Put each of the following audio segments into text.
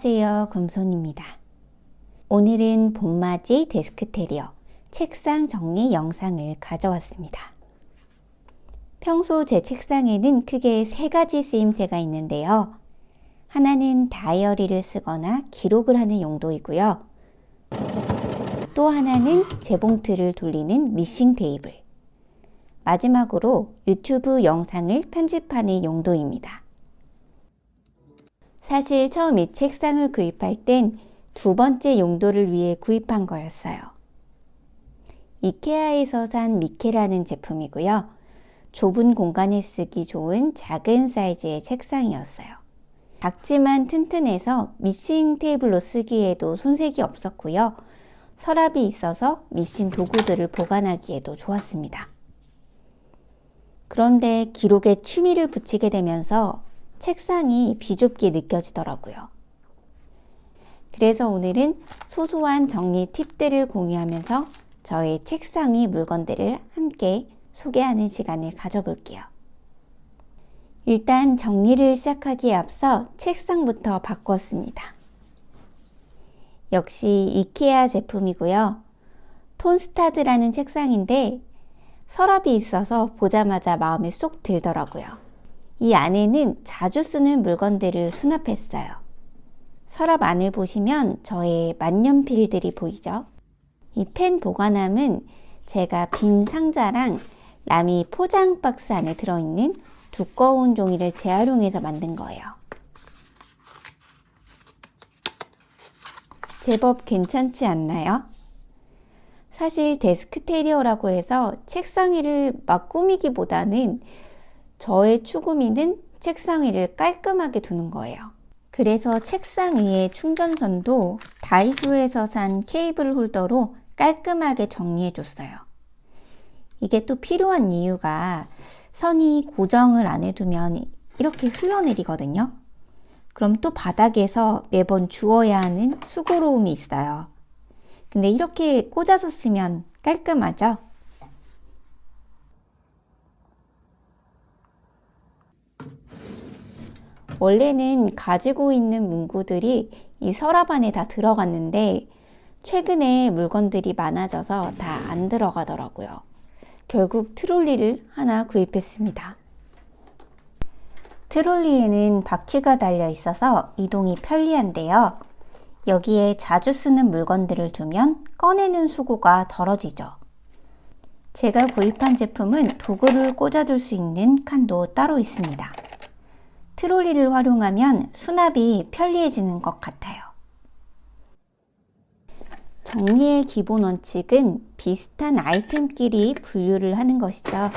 안녕하세요. 금손입니다. 오늘은 봄맞이 데스크테리어 책상 정리 영상을 가져왔습니다. 평소 제 책상에는 크게 세 가지 쓰임새가 있는데요. 하나는 다이어리를 쓰거나 기록을 하는 용도이고요. 또 하나는 재봉틀을 돌리는 미싱 테이블. 마지막으로 유튜브 영상을 편집하는 용도입니다. 사실 처음 이 책상을 구입할 땐 두 번째 용도를 위해 구입한 거였어요. 이케아에서 산 미케라는 제품이고요. 좁은 공간에 쓰기 좋은 작은 사이즈의 책상이었어요. 작지만 튼튼해서 미싱 테이블로 쓰기에도 손색이 없었고요. 서랍이 있어서 미싱 도구들을 보관하기에도 좋았습니다. 그런데 기록에 취미를 붙이게 되면서 책상이 비좁게 느껴지더라고요. 그래서 오늘은 소소한 정리 팁들을 공유하면서 저의 책상의 물건들을 함께 소개하는 시간을 가져볼게요. 일단 정리를 시작하기에 앞서 책상부터 바꿨습니다. 역시 이케아 제품이고요. 톤스타드라는 책상인데 서랍이 있어서 보자마자 마음에 쏙 들더라고요. 이 안에는 자주 쓰는 물건들을 수납했어요. 서랍 안을 보시면 저의 만년필들이 보이죠? 이 펜 보관함은 제가 빈 상자랑 라미 포장 박스 안에 들어있는 두꺼운 종이를 재활용해서 만든 거예요. 제법 괜찮지 않나요? 사실 데스크 테리어라고 해서 책상 위를 막 꾸미기보다는 저의 추구미는 책상 위를 깔끔하게 두는 거예요. 그래서 책상 위에 충전선도 다이소에서 산 케이블 홀더로 깔끔하게 정리해 줬어요. 이게 또 필요한 이유가 선이 고정을 안 해두면 이렇게 흘러내리거든요. 그럼 또 바닥에서 매번 주워야 하는 수고로움이 있어요. 근데 이렇게 꽂아서 쓰면 깔끔하죠? 원래는 가지고 있는 문구들이 이 서랍 안에 다 들어갔는데 최근에 물건들이 많아져서 다 안 들어가더라고요. 결국 트롤리를 하나 구입했습니다. 트롤리에는 바퀴가 달려 있어서 이동이 편리한데요. 여기에 자주 쓰는 물건들을 두면 꺼내는 수고가 덜어지죠. 제가 구입한 제품은 도구를 꽂아둘 수 있는 칸도 따로 있습니다. 트롤리를 활용하면 수납이 편리해지는 것 같아요. 정리의 기본 원칙은 비슷한 아이템끼리 분류를 하는 것이죠.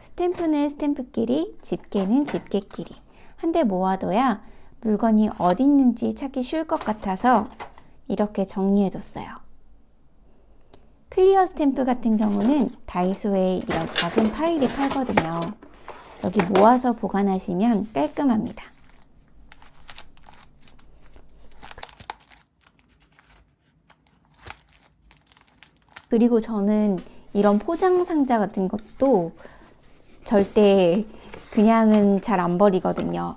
스탬프는 스탬프끼리, 집게는 집게끼리. 한데 모아둬야 물건이 어디 있는지 찾기 쉬울 것 같아서 이렇게 정리해뒀어요. 클리어 스탬프 같은 경우는 다이소에 이런 작은 파일이 팔거든요. 여기 모아서 보관하시면 깔끔합니다. 그리고 저는 이런 포장 상자 같은 것도 절대 그냥은 잘 안 버리거든요.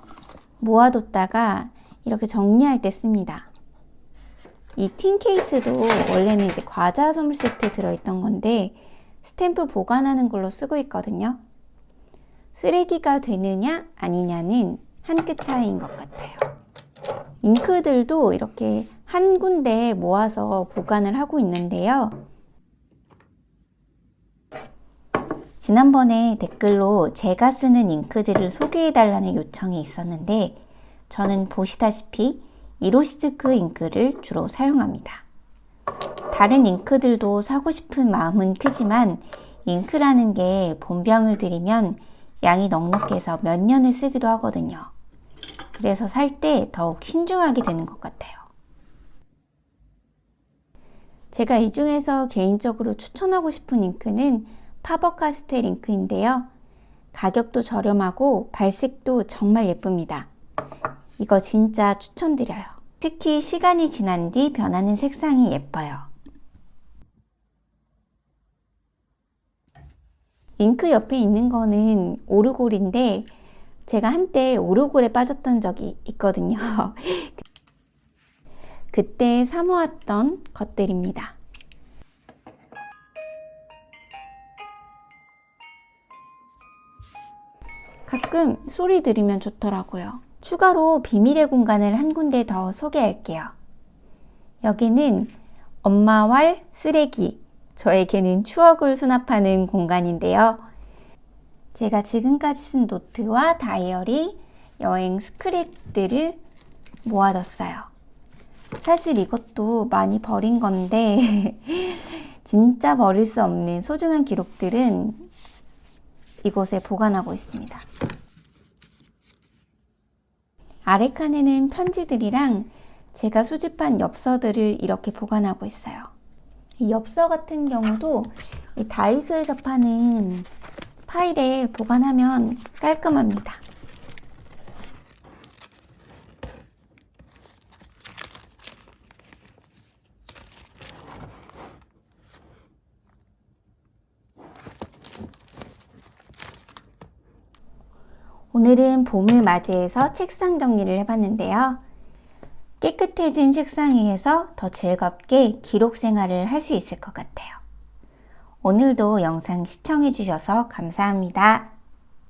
모아뒀다가 이렇게 정리할 때 씁니다. 이 틴 케이스도 원래는 이제 과자 선물 세트에 들어있던 건데 스탬프 보관하는 걸로 쓰고 있거든요. 쓰레기가 되느냐 아니냐는 한 끗 차이인 것 같아요. 잉크들도 이렇게 한 군데 모아서 보관을 하고 있는데요. 지난번에 댓글로 제가 쓰는 잉크들을 소개해달라는 요청이 있었는데 저는 보시다시피 이로시즈크 잉크를 주로 사용합니다. 다른 잉크들도 사고 싶은 마음은 크지만 잉크라는 게 본병을 들이면 양이 넉넉해서 몇 년을 쓰기도 하거든요. 그래서 살 때 더욱 신중하게 되는 것 같아요. 제가 이 중에서 개인적으로 추천하고 싶은 잉크는 파버카스텔 잉크인데요. 가격도 저렴하고 발색도 정말 예쁩니다. 이거 진짜 추천드려요. 특히 시간이 지난 뒤 변하는 색상이 예뻐요. 잉크 옆에 있는 거는 오르골인데 제가 한때 오르골에 빠졌던 적이 있거든요. 그때 사모았던 것들입니다. 가끔 소리 들으면 좋더라고요. 추가로 비밀의 공간을 한 군데 더 소개할게요. 여기는 엄마 왈 쓰레기, 저에게는 추억을 수납하는 공간인데요. 제가 지금까지 쓴 노트와 다이어리, 여행 스크랩들을 모아뒀어요. 사실 이것도 많이 버린 건데, 진짜 버릴 수 없는 소중한 기록들은 이곳에 보관하고 있습니다. 아래 칸에는 편지들이랑 제가 수집한 엽서들을 이렇게 보관하고 있어요. 이 엽서 같은 경우도 이 다이소에서 파는 파일에 보관하면 깔끔합니다. 오늘은 봄을 맞이해서 책상 정리를 해봤는데요. 깨끗해진 책상 위에서 더 즐겁게 기록 생활을 할 수 있을 것 같아요. 오늘도 영상 시청해주셔서 감사합니다.